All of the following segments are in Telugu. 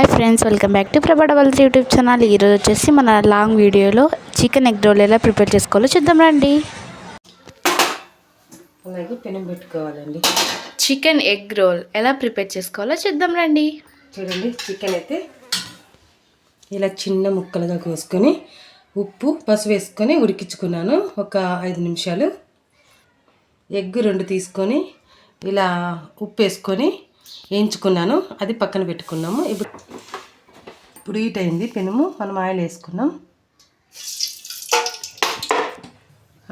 Hi friends welcome back to Prabha vlogs YouTube channel. ఈరోజు వచ్చేసి మన లాంగ్ వీడియోలో చికెన్ ఎగ్ రోల్ ఎలా ప్రిపేర్ చేసుకోవాలో చూద్దాం రండి. అలాగే పెనం పెట్టుకోవాలండి. చికెన్ ఎగ్ రోల్ ఎలా ప్రిపేర్ చేసుకోవాలో చూద్దాం రండి. చూడండి చికెన్ అయితే ఇలా చిన్న ముక్కలుగా కోసుకొని ఉప్పు పసుపు వేసుకొని ఉడికించుకున్నాను. ఒక ఐదు నిమిషాలు. ఎగ్ రెండు తీసుకొని ఇలా ఉప్పు వేసుకొని వేయించుకున్నాను. అది పక్కన పెట్టుకున్నాము. ఇప్పుడు ఇప్పుడు హీట్ అయింది. పెనుము మనం ఆయిల్ వేసుకున్నాం.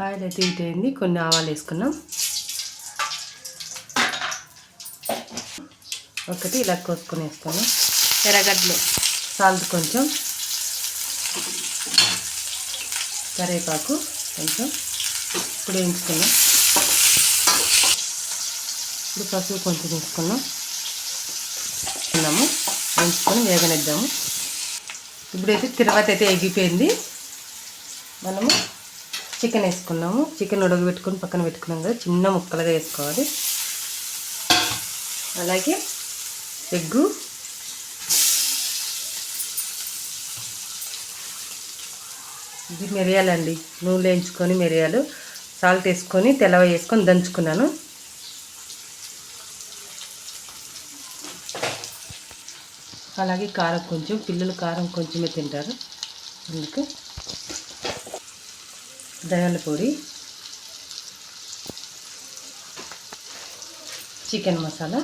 ఆయిల్ అయితే హీట్ అయింది. కొన్ని ఆవాలు వేసుకున్నాం. ఒకటి ఇలా కోసుకొని వేసుకున్నాం ఎర్రగడ్డలు. సాల్ట్ కొంచెం. కరివేపాకు కొంచెం. ఇప్పుడు వేయించుకున్నాం. ఇప్పుడు పసుపు కొంచెం వేసుకున్నాం. వేసుకున్నాము వేయించుకొని వేగనిద్దాము. ఇప్పుడైతే తర్వాత అయితే ఎగిపోయింది మనము చికెన్ వేసుకున్నాము. చికెన్ ఉడకబెట్టుకొని పక్కన పెట్టుకున్నాం కదా చిన్న ముక్కలుగా వేసుకోవాలి. అలాగే ఎగ్గు. ఇది మిరియాలండి. నూనె వేయించుకొని మిరియాలు సాల్ట్ వేసుకొని తెల్లవ వేసుకొని దంచుకున్నాను. అలాగే కారం కొంచెం పిల్లలు కారం కొంచెమే తింటారు. అందుకు ధనియాల పొడి చికెన్ మసాలా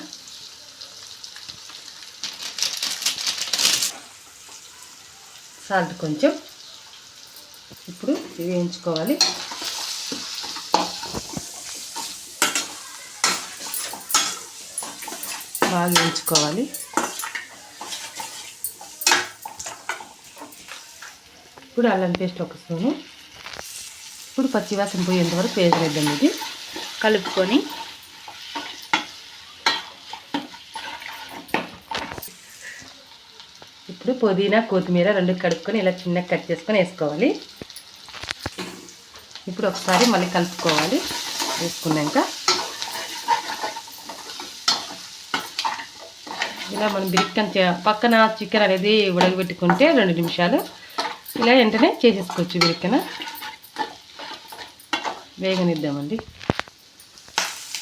సాల్ట్ కొంచెం. ఇప్పుడు వేయించుకోవాలి. బాగా వేయించుకోవాలి. ఇప్పుడు అల్లం పేస్ట్ ఒక స్పూను. ఇప్పుడు పచ్చివాసన పోయేంత వరకు వేసేద్దాం ఇది. కలుపుకొని ఇప్పుడు పుదీనా కొత్తిమీర రెండు కడుక్కొని ఇలా చిన్నగా కట్ చేసుకొని వేసుకోవాలి. ఇప్పుడు ఒకసారి మళ్ళీ కలుపుకోవాలి. వేసుకున్నాక ఇలా మనం బిరిక్కని పక్కన చికెన్ అనేది ఉడకబెట్టుకుంటే రెండు నిమిషాలు ఇలా వెంటనే చేసేసుకోవచ్చు బిరిక్కన వేగనిద్దామండి.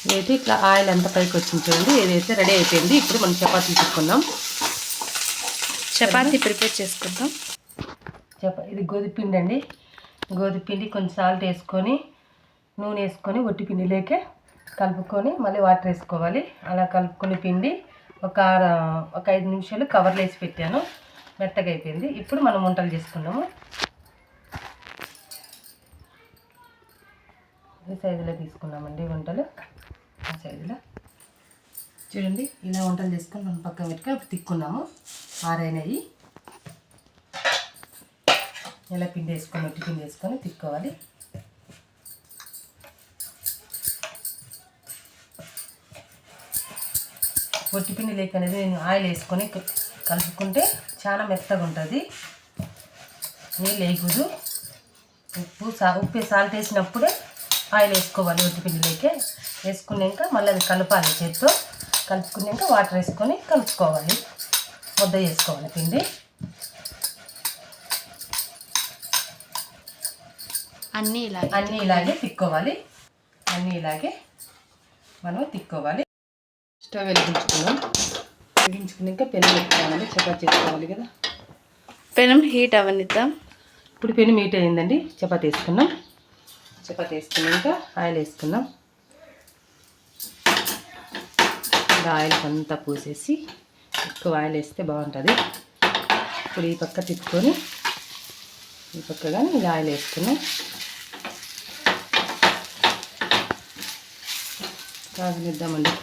ఇదైతే ఇట్లా ఆయిల్ అంతా పైకి వచ్చింది చూడండి ఏదైతే రెడీ అయిపోయింది ఇప్పుడు మనం చపాతీ తీసుకుందాం. చపాతీ ప్రిపేర్ చేసుకుందాం. చెప్ప ఇది గోధుమ పిండి అండి. గోధుమ పిండి కొంచెం సాల్ట్ వేసుకొని నూనె వేసుకొని ఒట్టి పిండి లేకే కలుపుకొని మళ్ళీ వాటర్ వేసుకోవాలి. అలా కలుపుకొని పిండి ఒక ఒక ఐదు నిమిషాలు కవర్లో వేసి పెట్టాను. మెత్తగా అయిపోయింది. ఇప్పుడు మనం వంటలు చేసుకున్నాము ఈ సైజులో తీసుకున్నామండి వంటలు. ఆ సైజులో. చూడండి ఇలా వంటలు చేసుకొని మనం పక్కన పెట్టుకొని తిక్కున్నాము ఆరైనవి. ఇలా పిండి వేసుకొని ఒట్టి పిండి వేసుకొని తిక్కోవాలి. ఒట్టి పిండి లేక అనేది నేను ఆయిల్ వేసుకొని కలుపుకుంటే చాలా మెత్తగా ఉంటుంది. నీళ్ళు వేయకూడదు. ఉప్పు సా ఉప్పు సాల్ట్ వేసినప్పుడే ఆయిల్ వేసుకోవాలి ఒట్టి పిండి లేకే వేసుకున్నాక మళ్ళీ అది కలపాలి చేత్తో. కలుపుకున్నాక వాటర్ వేసుకొని కలుపుకోవాలి. ముద్ద చేసుకోవాలి పిండి. అన్నీ ఇలా అన్నీ ఇలాగే తిక్కోవాలి. అన్నీ ఇలాగే మనం తిక్కోవాలి. స్టవ్ వెలిగించుకున్నాం వెలిగించుకున్నాక పెను పెట్టుకోవాలి చపాతీ చేసుకోవాలి కదా. పెనం హీట్ అవనిద్దాం ఇప్పుడు పెను మీట్ అయిందండి చపాతీ వేసుకున్నాం. చపాతీ వేసుకున్నాక ఆయిల్ వేసుకున్నాం. ఆయిల్ అంతా పూసేసి ఎక్కువ ఆయిల్ వేస్తే బాగుంటుంది. ఇప్పుడు ఈ పక్క తిప్పుకొని ఈ పక్క కానీ ఇలా ఆయిల్ వేసుకున్నాం. కాగనిద్దామండి.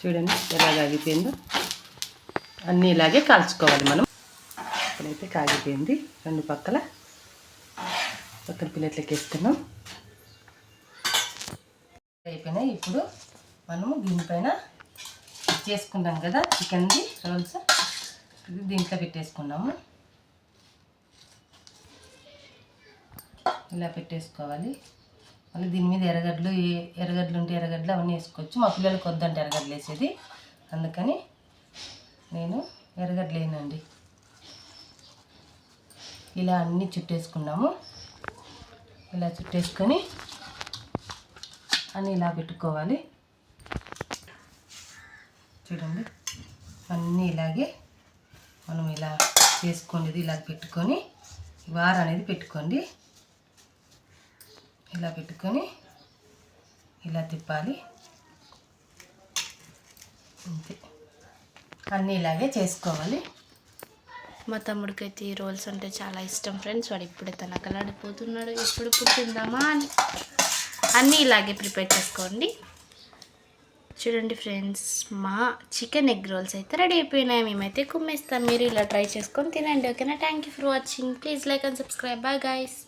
చూడండి ఎలా కాగిపోయిందో. అన్నీ ఇలాగే కాల్చుకోవాలి మనం. ఇప్పుడైతే కాగిపోయింది రెండు పక్కల. పక్కన ప్లేట్లకి వేస్తున్నాం. అయిపోయినాయి ఇప్పుడు మనము దీనిపైన చేసుకున్నాం కదా చికెన్ది రోల్స్. ఇది దీంట్లో పెట్టేసుకున్నాము. ఇలా పెట్టేసుకోవాలి. మళ్ళీ దీని మీద ఎర్రగడ్డలు ఎర్రగడ్డలు ఉంటే ఎర్రగడ్డలు అవన్నీ వేసుకోవచ్చు. మా పిల్లలకి వద్దంటే ఎర్రగడ్డలు వేసేది. అందుకని నేను ఎరగడ్లేనండి ఇలా అన్నీ చుట్టేసుకున్నాము. ఇలా చుట్టేసుకొని అన్నీ ఇలా పెట్టుకోవాలి. చూడండి. అన్నీ ఇలాగే మనం ఇలా చేసుకోండి. ఇలా పెట్టుకొని వార అనేది పెట్టుకోండి. ఇలా పెట్టుకొని ఇలా తిప్పాలి. అంతే. అన్నీ ఇలాగే చేసుకోవాలి. మా తమ్ముడికి అయితే ఈ రోల్స్ అంటే చాలా ఇష్టం ఫ్రెండ్స్. వాడు ఇప్పుడే తనకలాడిపోతున్నాడు ఎప్పుడు పుట్టిందామా అని. అన్నీ ఇలాగే ప్రిపేర్ చేసుకోండి. చూడండి ఫ్రెండ్స్ మా చికెన్ ఎగ్ రోల్స్ అయితే రెడీ అయిపోయినాయి. మేమైతే కుమ్మేస్తాం. మీరు ఇలా ట్రై చేసుకొని తినండి. ఓకేనా? Thank you for watching please like and subscribe bye guys